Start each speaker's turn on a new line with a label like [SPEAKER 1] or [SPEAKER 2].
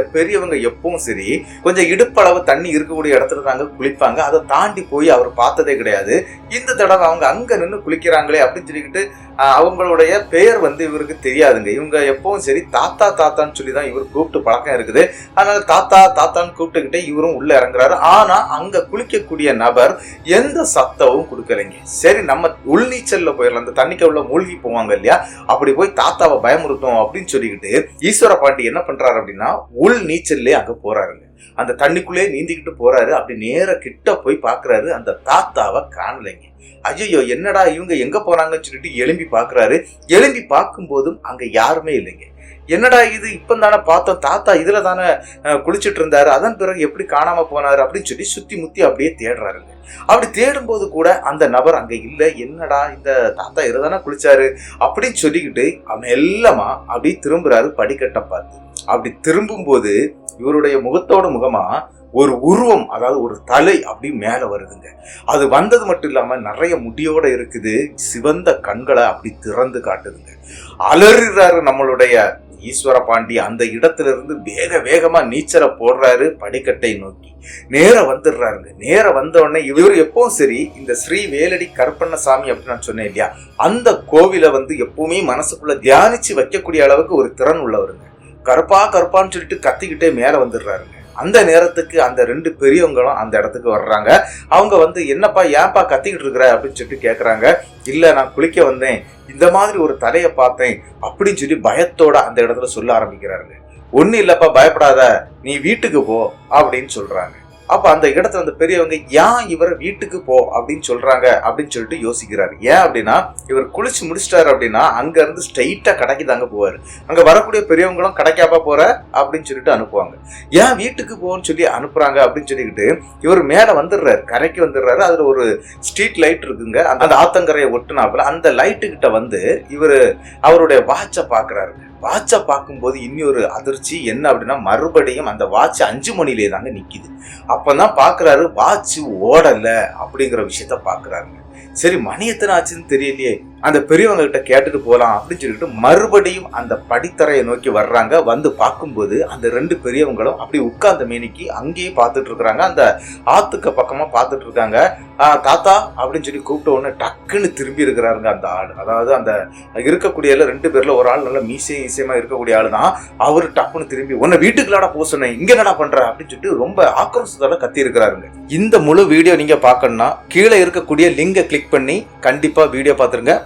[SPEAKER 1] பெரியவங்க எப்பவும் சரி கொஞ்சம் இடுப்பளவு தண்ணி இருக்கக்கூடிய இடத்துல தாங்க குளிப்பாங்க. அதை தாண்டி போய் அவர் பார்த்ததே கிடையாது. இந்த தடவை அவங்க அங்க நின்று குளிக்கிறாங்களே அப்படின்னு சொல்லிக்கிட்டு அவங்களுடைய பெயர் வந்து இவருக்கு தெரியாதுங்க. இவங்க எப்பவும் சரி தாத்தா தாத்தான்னு சொல்லி தான் இவர் கூப்பிட்டு பழக்கம் இருக்குது. அதனால தாத்தா தாத்தான்னு கூப்பிட்டுக்கிட்டே இவரும் உள்ள இறங்குறாரு. ஆனா அங்க குளிக்கக்கூடிய நபர் எந்த சத்தமும் கொடுக்கலைங்க. சரி நம்ம உள்நீச்சல்ல போயிடலாம். அந்த தண்ணிக்கு உள்ள மூழ்கி போவாங்க இல்லையா? அப்படி போய் தாத்தாவை பயமுறுத்தும் அப்படின்னு சொல்லிக்கிட்டு ஈஸ்வர பாண்டி என்ன பண்றாரு அப்படின்னா உள் நீச்சல்லே அங்க போறாருங்க. அந்த தண்ணிக்குள்ளே நீந்திக்கிட்டு போறாரு. அப்படி நேர கிட்ட போய் பாக்குறாரு. அந்த தாத்தாவை காணலைங்க. ஐயோ என்னடா இவங்க எங்க போறாங்கன்னு சொல்லிட்டு எழும்பி பார்க்குறாரு. எழும்பி பார்க்கும்போதும் அங்கே யாருமே இல்லைங்க. என்னடா இது? இப்போ தானே பார்த்தோம். தாத்தா இதில் தானே குளிச்சுட்டு குளிச்சிட்டு இருந்தாரு. அதன் பிறகு எப்படி காணாமல் போனாரு அப்படின்னு சொல்லி சுற்றி முத்தி அப்படியே தேடுறாருங்க. அப்படி தேடும்போது கூட அந்த நபர் அங்கே இல்லை. என்னடா இந்த தாத்தா இதில் தானே குளிச்சாரு? அப்படின்னு சொல்லிக்கிட்டு அவன் எல்லாமா அப்படி திரும்புறாரு படிக்கட்டை பார்த்து. அப்படி திரும்பும்போது இவருடைய முகத்தோட முகமா ஒரு உருவம் அதாவது ஒரு தலை அப்படி மேல வருதுங்க. அது வந்தது மட்டும் இல்லாம நிறைய முடியோட இருக்குது சிவந்த கண்களை அப்படி திறந்து காட்டுதுங்க. அலறுறாரு நம்மளுடைய ஈஸ்வர பாண்டி அந்த இடத்துல இருந்து வேக வேகமா நீச்சலை போடுறாரு படிக்கட்டை நோக்கி. நேர வந்துடுறாருங்க. நேர வந்தவுடனே இவர் எப்பவும் சரி இந்த ஸ்ரீ வேலடி கருப்பண்ணசாமி அப்படின்னு நான் சொன்னேன் இல்லையா? அந்த கோவிலை வந்து எப்பவுமே மனசுக்குள்ள தியானிச்சு வைக்கக்கூடிய அளவுக்கு ஒரு திறன் உள்ளவருங்க. கருப்பா கருப்பான்னு சொல்லிட்டு கத்திக்கிட்டே மேலே வந்துடுறாருங்க. அந்த நேரத்துக்கு அந்த ரெண்டு பெரியவங்களும் அந்த இடத்துக்கு வர்றாங்க. அவங்க வந்து என்னப்பா ஏன்ப்பா கத்திக்கிட்டு இருக்கிற? அப்படின்னு சொல்லிட்டு கேட்குறாங்க இல்லை நான் குளிக்க வந்தேன். இந்த மாதிரி ஒரு தலையை பார்த்தேன். அப்படின்னு சொல்லி பயத்தோட அந்த இடத்துல சொல்ல ஆரம்பிக்கிறாருங்க. ஒன்றும் இல்லைப்பா பயப்படாத. நீ வீட்டுக்கு போ. அப்படின்னு சொல்கிறாங்க அப்ப அந்த இடத்துல அந்த பெரியவங்க ஏன் இவரை வீட்டுக்கு போ? அப்படின்னு சொல்றாங்க அப்படின்னு சொல்லிட்டு யோசிக்கிறாரு. ஏன் அப்படின்னா இவர் குளிச்சு முடிச்சிட்டாரு அப்படின்னா அங்க இருந்து ஸ்ட்ரைட்டா கடைக்கு தாங்க போவாரு. அங்க வரக்கூடிய பெரியவங்களும் கடைக்காப்பா போற? அப்படின்னு சொல்லிட்டு அனுப்புவாங்க. ஏன் வீட்டுக்கு போன்னு சொல்லி அனுப்புறாங்க? அப்படின்னு சொல்லிக்கிட்டு இவர் மேல வந்துடுறாரு. கரைக்கு வந்துடுறாரு. அதுல ஒரு ஸ்ட்ரீட் லைட் இருக்குங்க. அந்த ஆத்தங்கரையை ஒட்டுனாப்புல அந்த லைட்டு கிட்ட வந்து இவர் அவருடைய வாட்சை பாக்குறாருங்க வாட்சை பார்க்கும்போது இன்னொரு அதிர்ச்சி என்ன அப்படின்னா மறுபடியும் அந்த வாட்ச் அஞ்சு மணிலே தாங்க நிற்கிது அப்போ தான் பார்க்குறாரு வாட்ச் ஓடலை அப்படிங்கிற விஷயத்த பார்க்குறாருங்க. சரி மணி எத்தனை ஆச்சுன்னு தெரியலையே. அந்த பெரியவங்க கிட்ட கேட்டுட்டு போகலாம் அப்படின்னு சொல்லிட்டு மறுபடியும் அந்த படித்தரையை நோக்கி வர்றாங்க. வந்து பார்க்கும்போது அந்த ரெண்டு பெரியவங்களும் அப்படி உட்கார்ந்த மேனிக்கு அங்கேயே பார்த்துட்டு இருக்கிறாங்க. அந்த ஆத்துக்கு பக்கமா பார்த்துட்டு இருக்காங்க. தாத்தா அப்படின்னு சொல்லி கூப்பிட்ட உடனே டக்குன்னு திரும்பி இருக்கிறாருங்க அந்த ஆள். அதாவது அந்த இருக்கக்கூடிய ரெண்டு பேர்ல ஒரு ஆள் நல்ல மீசையும் இசையமா இருக்கக்கூடிய ஆள் தான். அவர் டக்குன்னு திரும்பி உன்னை வீட்டுக்குள்ளாடா போக சொன்னேன். இங்க என்னடா பண்ற? அப்படின்னு சொல்லிட்டு ரொம்ப ஆக்ரோஷத்தோட கத்தி இருக்கிறாருங்க இந்த முழு வீடியோ நீங்க பார்க்கணும்னா கீழே இருக்கக்கூடிய லிங்கை கிளிக் பண்ணி கண்டிப்பா வீடியோ பார்த்துருங்க.